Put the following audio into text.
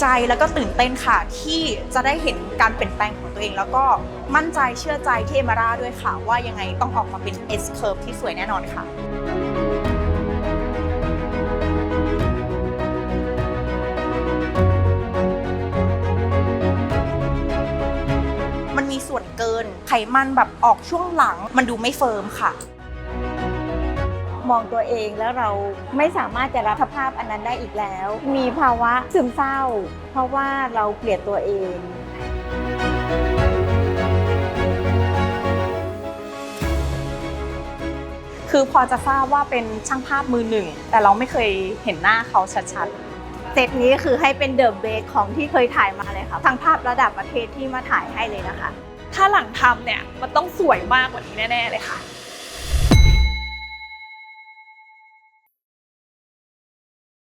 ใจแล้วก็ตื่นเต้นค่ะ ที่จะได้เห็นการเปลี่ยนแปลงของตัวเอง แล้วก็มั่นใจเชื่อใจที่เอมาร่าด้วยค่ะ ว่ายังไงต้องออกมาเป็น S curve ที่สวยแน่นอนค่ะมันมีส่วนเกินไขมันแบบออกช่วงหลัง มันดูไม่เฟิร์มค่ะ มองตัวเองแล้วเราไม่สามารถจะรับสภาพอันนั้นได้อีกแล้ว มีภาวะซึมเศร้า เพราะว่าเราเกลียดตัวเองคือพอจะทราบว่าเป็นช่างภาพมือหนึ่ง แต่เราไม่เคยเห็นหน้าเขาชัดๆ เซตนี้คือให้เป็นเดอะเบสของที่เคยถ่ายมาเลยค่ะทั้งภาพระดับประเทศที่มาถ่ายให้เลยนะคะ ถ้าหลังทำเนี่ยมันต้องสวยมากกว่านี้แน่ ๆ เลยค่ะ